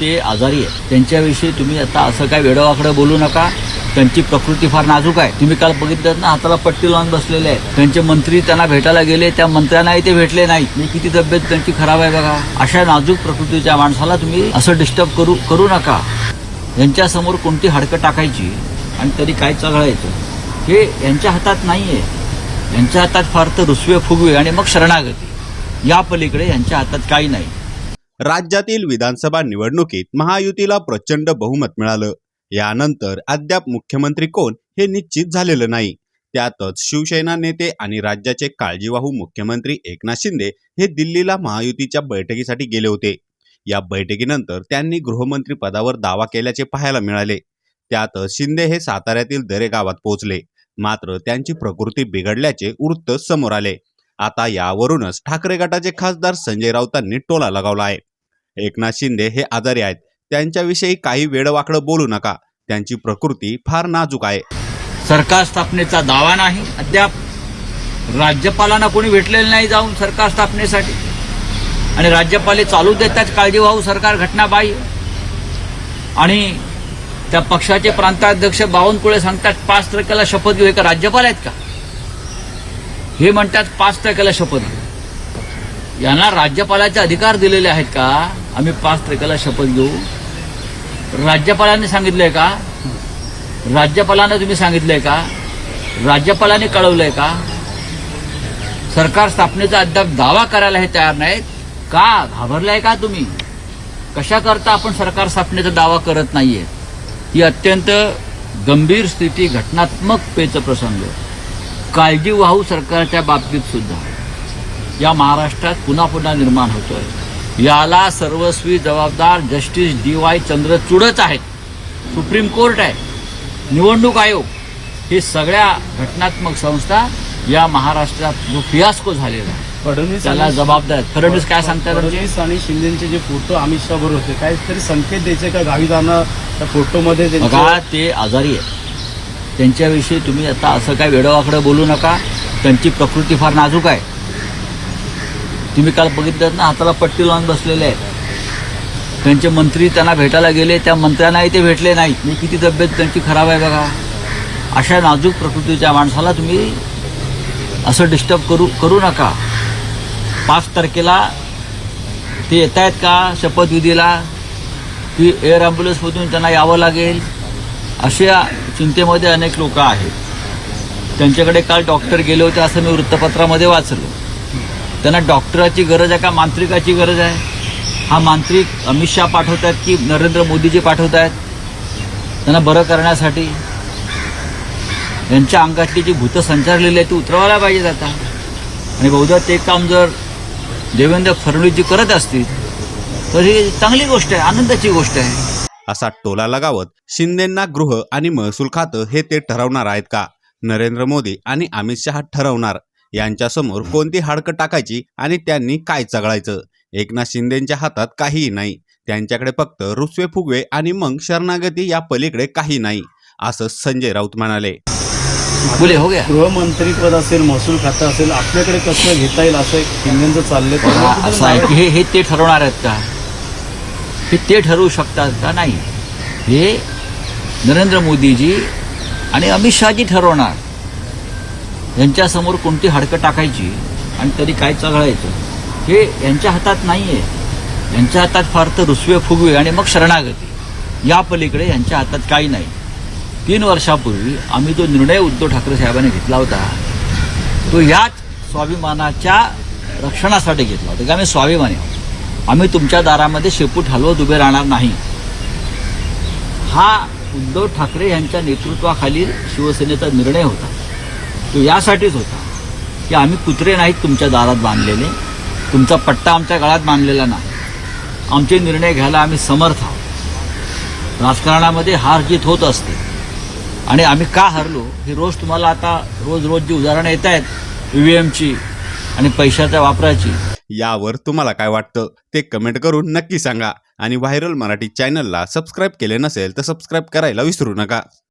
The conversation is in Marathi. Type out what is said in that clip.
ते आजारी आहेत. त्यांच्याविषयी तुम्ही आता असं काय वेडवाकडं बोलू नका. त्यांची प्रकृती फार नाजूक आहे. तुम्ही काल बघितलं ना हाताला पट्टी लावून बसलेले आहेत. त्यांचे मंत्री त्यांना भेटायला गेले त्या मंत्र्यांनाही ते भेटले नाही. मी किती तब्येत त्यांची खराब आहे बघा. अशा नाजूक प्रकृतीच्या माणसाला तुम्ही असं डिस्टर्ब करू करू नका. यांच्यासमोर कोणती हडकं टाकायची आणि तरी काय चघळायचं हे यांच्या हातात नाही आहे यांच्या हातात फार तर रुसवे फुगवे आणि मग शरणागती. या पलीकडे यांच्या हातात काही नाही. राज्यातील विधानसभा निवडणुकीत महायुतीला प्रचंड बहुमत मिळालं. यानंतर अद्याप मुख्यमंत्री कोण हे निश्चित झालेलं नाही. त्यातच शिवसेना नेते आणि राज्याचे काळजीवाहू मुख्यमंत्री एकनाथ शिंदे हे दिल्लीला महायुतीच्या बैठकीसाठी गेले होते. या बैठकीनंतर त्यांनी गृहमंत्री पदावर दावा केल्याचे पाहायला मिळाले. त्यातच शिंदे हे साताऱ्यातील दरे गावात पोहोचले. मात्र त्यांची प्रकृती बिघडल्याचे वृत्त समोर आले. आता यावरूनच ठाकरे गटाचे खासदार संजय राऊतांनी टोला लगावला आहे. एकनाथ शिंदे हे आजारी आहेत. त्यांच्याविषयी काही वेडवाकडं बोलू नका. त्यांची प्रकृती फार नाजूक आहे. सरकार स्थापनेचा दावा नाही. अद्याप राज्यपालांना कोणी भेटलेलं नाही जाऊन सरकार स्थापनेसाठी. आणि राज्यपाले चालू देतात काळजीवाहू सरकार घटनाबाह्य. आणि त्या पक्षाचे प्रांताध्यक्ष बावनकुळे सांगतात पाच तारखेला शपथ घेऊ. का राज्यपाल आहेत का? हे म्हणतात पाच तारखेला शपथ घेऊ. यांना राज्यपालाचे अधिकार दिलेले आहेत का? आम्ही पाच तारखेला शपथ घेऊ. राज्यपालांनी सांगितलंय का? राज्यपालांना तुम्ही सांगितलंय का? राज्यपालांनी कळवलंय का? सरकार स्थापनेचा अद्याप दावा करायला हे तयार नाहीत. का? घाबरलाय का तुम्ही? कशा करता आपण सरकार स्थापनेचा दावा करत नाहीये? ही अत्यंत गंभीर स्थिती घटनात्मक पेच प्रसंग. काळजी वाहू सरकारच्या बाबतीत सुद्धा. या महाराष्ट्रात पुन्हा पुन्हा निर्माण होतोय. याला सर्वस्वी जबाबदार जस्टिस डी वाय चंद्रचूडच आहेत. सुप्रीम कोर्ट आहे. निवडणूक आयोग हे सगळ्या घटनात्मक संस्था या महाराष्ट्रात जो फियास्को झालेला आहे. फडणवीस त्याला जबाबदार फडणवीस काय सांगतात फडणवीस आणि शिंदेचे जे फोटो अमित शहा बरोबर होते काहीतरी संकेत द्यायचे का गावी जाणं त्या फोटोमध्ये बघा ते आजारी आहेत. त्यांच्याविषयी तुम्ही आता असं काय वेडवाकडं बोलू नका. त्यांची प्रकृती फार नाजूक आहे. तुम्ही काल बघितलं ना हाताला पट्टी लावून बसलेले आहेत. त्यांचे मंत्री त्यांना भेटायला गेले त्या मंत्र्यांनाही ते भेटले नाही मी किती तब्येत त्यांची खराब आहे बघा. अशा नाजूक प्रकृतीच्या माणसाला तुम्ही असं डिस्टर्ब करू करू नका. पाच तारखेला ते येत आहेत का शपथविधीला की एअर ॲम्ब्युलन्समधून त्यांना यावं लागेल? अशा चिंतेमध्ये अनेक लोक आहेत. त्यांच्याकडे काल डॉक्टर गेले होते असं मी वृत्तपत्रामध्ये वाचलं. त्यांना डॉक्टराची गरज आहे का मांत्रिकाची गरज आहे? हा मांत्रिक अमित शहा पाठवत आहेत की नरेंद्र मोदीजी पाठवत आहेत त्यांना बरं करण्यासाठी? यांच्या अंगातली जी भूतं संचारलेली आहे ती उतरवायला पाहिजेत आता. आणि बहुधा ते काम जर देवेंद्र फडणवीसजी करत असतील तर ही चांगली गोष्ट आहे आनंदाची गोष्ट आहे. असा टोला लगावत शिंदेंना गृह आणि महसूल खातं हे ते ठरवणार आहेत का? नरेंद्र मोदी आणि अमित शहा ठरवणार. यांच्यासमोर कोणती हाडकं टाकायची आणि त्यांनी काय चघळायचं? एकनाथ शिंदेच्या हातात काहीही नाही. त्यांच्याकडे फक्त रुसवे फुगवे आणि मग शरणागती या पलीकडे काही नाही असं संजय राऊत म्हणाले. बोले हो गया. गृहमंत्री पद असेल महसूल खातं असेल आपल्याकडे कसं घेता येईल असं एक शिंदेचं चाललंय? असं आहे की हे हे ते ठरवणार आहेत का? हे ते ठरवू शकतात का? नाही. हे नरेंद्र मोदीजी आणि अमित शहाजी ठरवणार. यांच्यासमोर कोणती हाडकं टाकायची आणि तरी काय चघळायचं हे यांच्या हातात नाही आहे यांच्या हातात फार तर रुसवे फुगवे आणि मग शरणागती. या पलीकडे यांच्या हातात काही नाही. तीन वर्षापूर्वी आम्ही जो निर्णय उद्धव ठाकरे साहेबांनी घेतला होता तो याच स्वाभिमानाच्या रक्षणासाठी घेतला होता. की आम्ही स्वाभिमानी आहोत. आम्ही तुमच्या दारामध्ये शेपूट हलवत उभे राहणार नाही. हा उद्धव ठाकरे यांच्या नेतृत्वाखालील शिवसेनेचा निर्णय होता. तो यासाठीच होता. की आम्ही कुत्रे नाहीत तुमच्या दारात बांधलेले. तुमचा पट्टा आमच्या गळ्यात बांधलेला नाही. आमचे निर्णय घ्यायला आम्ही समर्थ आहोत. राजकारणामध्ये हार जीत होत असते. आणि आम्ही का हरलो हे रोज तुम्हाला आता रोज रोज जी उदाहरणं येत आहेत ईव्हीएमची आणि पैशाच्या वापराची. यावर तुम्हाला काय वाटतं ते कमेंट करून नक्की सांगा. आणि व्हायरल मराठी चॅनलला सबस्क्राईब केले नसेल तर सबस्क्राईब करायला विसरू नका.